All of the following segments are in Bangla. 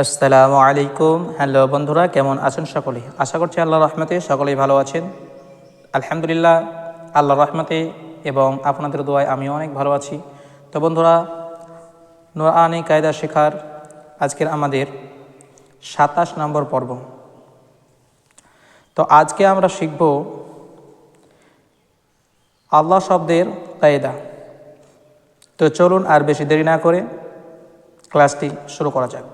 আসসালামু আলাইকুম। হ্যালো বন্ধুরা, কেমন আছেন সকলে আশা করছি আল্লাহ রহমতে সকলেই ভালো আছেন। আলহামদুলিল্লাহ আল্লাহ রহমতে এবং আপনাদের দোয়ায় আমিও অনেক ভালো আছি। তো বন্ধুরা নোরানি কায়দা শেখার আজকের আমাদের সাতাশ নম্বর পর্ব। তো আজকে আমরা শিখব আল্লাহ শব্দের কায়দা। তো চলুন আর বেশি দেরি না করে ক্লাসটি শুরু করা যাক।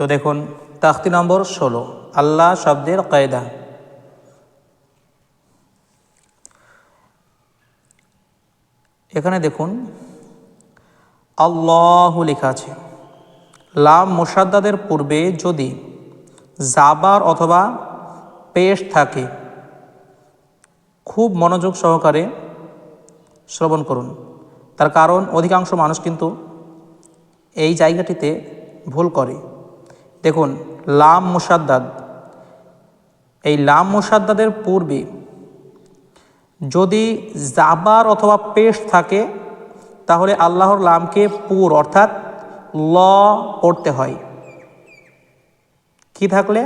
তো দেখুন, তাখতি নম্বর ষোলো, আল্লাহ শব্দের কায়দা। এখানে দেখুন, আল্লাহ লেখা আছে, লাম মোসাদ্দাদের পূর্বে যদি জাবার অথবা পেশ থাকে, খুব মনোযোগ সহকারে শ্রবণ করুন। তার কারণ, অধিকাংশ মানুষ কিন্তু এই জায়গাটিতে ভুল করে। দেখুন, লাম মুসাদ্দাদ। এই লাম মুসাদ্দাদের পূর্বে যদি জাবার অথবা পেশ থাকে, তাহলে আল্লাহর লামকে পুর অর্থাৎ ল পড়তে হয়। কি থাকলে?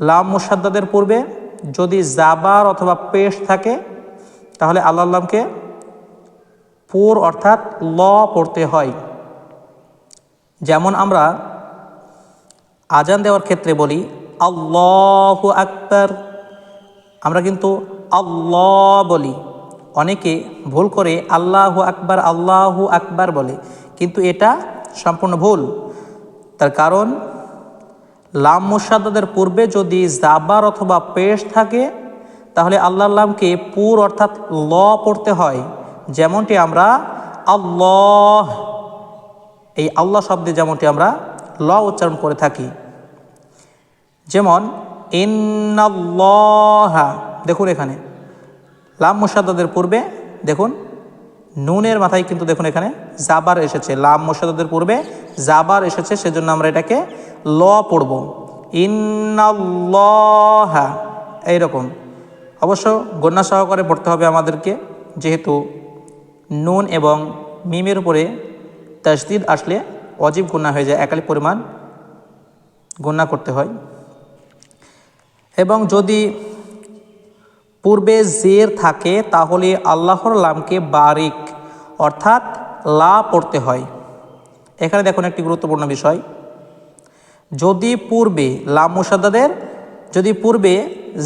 লাম মুসাদ্দাদের পূর্বে যদি জাবার অথবা পেশ থাকে, তাহলে আল্লাহ লামকে পুর অর্থাৎ ল পড়তে হয়। যেমন আমরা আজান দেওয়ার ক্ষেত্রে বলি, আল্লাহ আকবর। আমরা কিন্তু আল্লাহ বলি। অনেকে ভুল করে আল্লাহ আকবার, আল্লাহু আকবার বলে, কিন্তু এটা সম্পূর্ণ ভুল। তার কারণ, লাম মুসাদ্দাদের পূর্বে যদি জাবার অথবা পেশ থাকে, তাহলে আল্লাহ লামকে পুর অর্থাৎ ল পড়তে হয়। যেমনটি আমরা আল্লাহ, এই আল্লাহ শব্দে যেমনটি আমরা ল উচ্চারণ করে থাকি। যেমন, ইন্নাল্লাহা, দেখুন এখানে। লাম মুসাদ্দাদের পূর্বে, দেখুন, নুনের মাথায় কিন্তু দেখুন এখানে জাবার এসেছে। লাম মুসাদ্দাদের পূর্বে জাবার এসেছে, সেজন্য আমরা এটাকে ল পড়ব। ইন্নাল্লাহা, এইরকম। অবশ্য গণ্যা সহকারে পড়তে হবে আমাদেরকে, যেহেতু নুন এবং মিমের উপরে তাসদিদ আসলে অজীব গুণা হয়ে যায়, একালি পরিমাণ গুণা করতে হয়। এবং যদি পূর্বে জের থাকে, তাহলে আল্লাহর লামকে বারিক, অর্থাৎ লা পড়তে হয়। এখানে দেখুন একটি গুরুত্বপূর্ণ বিষয়। যদি পূর্বে লাম মুসাদ্দাদের, যদি পূর্বে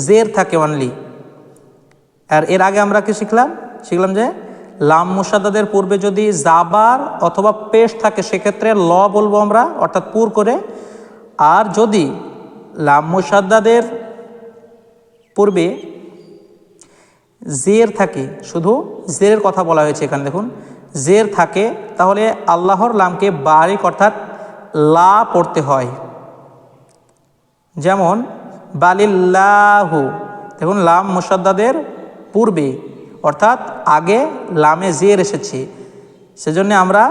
জের থাকে অনলি আর এর আগে আমরা কি শিখলাম? শিখলাম যে লাম মুসাদ্দাদের পূর্বে যদি জাবার অথবা পেশ থাকে, সেক্ষেত্রে ল বলব আমরা, অর্থাৎ পুর করে। আর যদি লাম মুসাদ্দাদের পূর্বে জের থাকে, শুধু জেরের কথা বলা হয়েছে এখানে, দেখুন। জের থাকে, তাহলে আল্লাহর লামকে বারিক, অর্থাৎ লা পড়তে হয়। যেমন, বালিল্লাহু, দেখুন, লাম মুসাদ্দাদের পূর্বে অর্থাৎ আগে লামে জের এসেছে। সেজন্য আমরা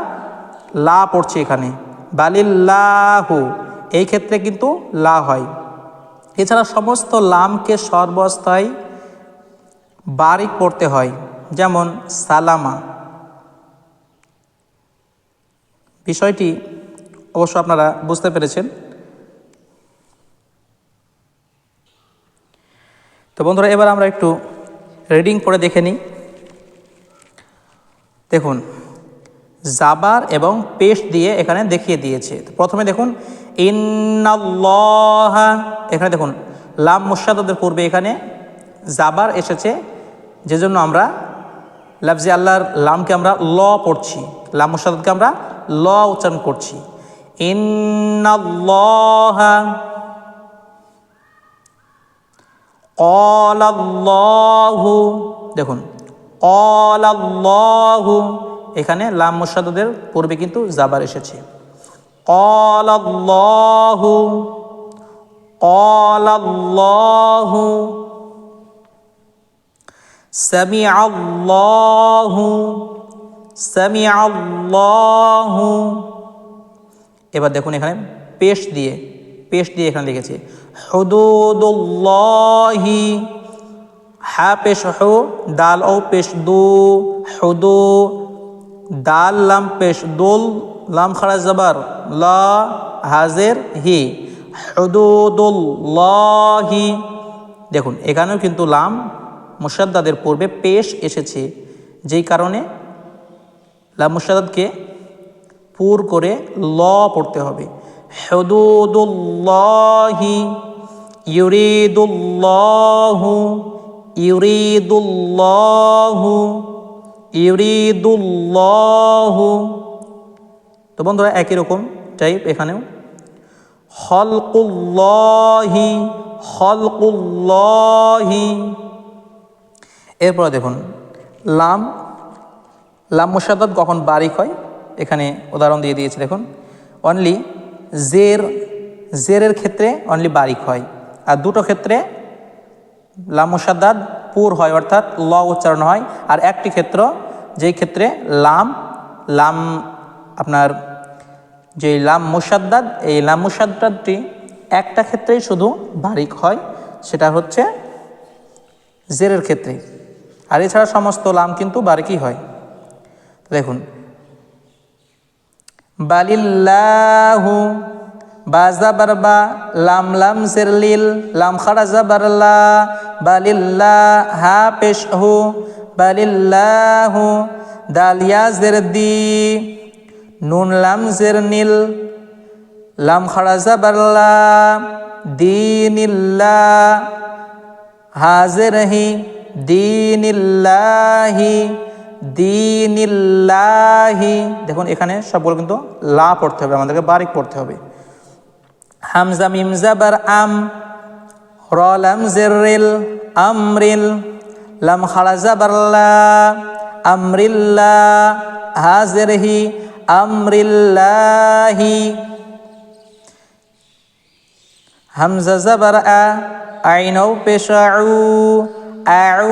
লা পড়ছি এখানে। বালিল্লাহু। এই ক্ষেত্রে কিন্তু লা হয়। এছাড়া সমস্ত লামকে সর্বস্থায় বারিক পড়তে হয়। যেমন সালামা। বিষয়টি অবশ্য আপনারা বুঝতে পেরেছেন। তো বন্ধুরা, এবার আমরা একটু রিডিং পড়ে দেখে নিই। দেখুন, জাবার এবং পেশ দিয়ে এখানে দেখিয়ে দিয়েছে। প্রথমে দেখুন, ইন্নাল্লাহ, এখানে দেখুন, লাম মুসাদের পূর্বে এখানে জাবার এসেছে যে জন্য আমরা লাফজি আল্লাহর লামকে আমরা ল পড়ছি, লাম মুসাদকে আমরা ল উচ্চারণ করছি। ইন্নাল্লাহ অলাল্লাহু, দেখুন, অলাল্লাহু, এখানে লাম মুসাদদের পূর্বে কিন্তু জাবার এসেছে। অলাল্লাহু অলাল্লাহু সামি আল্লাহু সামি আল্লাহু এবার দেখুন এখানে পেশ দিয়ে পেশ দিয়ে এখানে লিখেছে, হুদুদুল্লাহি হা পেশ হু, দাল ও পেশ দু, হুদু, দাল লাম পেশ দোল, লাম খাড়া জবর, ল, হাজের, হি, হুদুদুল্লাহি। দেখুন, এখানেও কিন্তু লাম মুসাদ্দাদের পূর্বে পেশ এসেছে, যেই কারণে লাম মুসাদ্দাদকে পুর করে ল পড়তে হবে। হুদুদুল্লাহি ইউরিদুল্লাহু ইউরিদুল্লাহু ইউরিদুল্লাহু তো বন্ধুরা একই রকম টাইপ এখানেও। হলকুল্লাহি হলকুল্লাহি এরপরে দেখুন, লাম লাম মুসাদ্দাদ কখন বারিক হয়? এখানে উদাহরণ দিয়ে দিয়েছে, দেখুন। অনলি জের, জেরের ক্ষেত্রে অনলি বারিক হয়। আর দুটো ক্ষেত্রে লাম মুসাদ্দাদ পুর হয়, অর্থাৎ ল উচ্চারণ হয়। আর একটি ক্ষেত্র, যেই ক্ষেত্রে লাম লাম আপনার যে লাম মুসাদ্দাদ এই লাম মুসাদ্দাদটি একটা ক্ষেত্রেই শুধু বারিক হয়, সেটা হচ্ছে জেরের ক্ষেত্রে। আর এছাড়া সমস্ত লাম কিন্তু বারিকই হয়। দেখুন বালিল্লাহু, বা জাবার বা, লাম লাম জেরলিল লাম খাড়া জাবার লা হা পেশ হু বালিল্লাহু দালিয়া জের দি, নুন লাম জের নীল, লাম খাড়া জাবার লা দিনিল্লা হাজের হি, দিনিল্লাহি। দিনিল্লাহি। দেখুন, এখানে সবগুলো কিন্তু লা পড়তে হবে, আমাদেরকে বারিক পড়তে হবে। হামজা মিম জাবার আম র, লাম জেরিল আমরিল, লাম খাড়া জাবার লা আমরিল্লা হাজের হি আমরিল্লাহি। হামজা জাবার আ আইনও পেশাউ আউ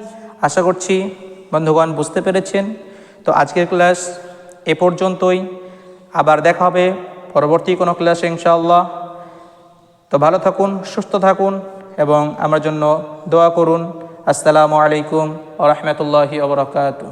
আশা করছি বন্ধুগণ বুঝতে পেরেছেন। তো আজকের ক্লাস এ পর্যন্তই। আবার দেখা হবে পরবর্তী কোনো ক্লাসে ইনশাআল্লাহ। তো ভালো থাকুন, সুস্থ থাকুন এবং আমার জন্য দোয়া করুন। আসসালামু আলাইকুম আ রহমতুল্লাহি ওবরাকাতুহ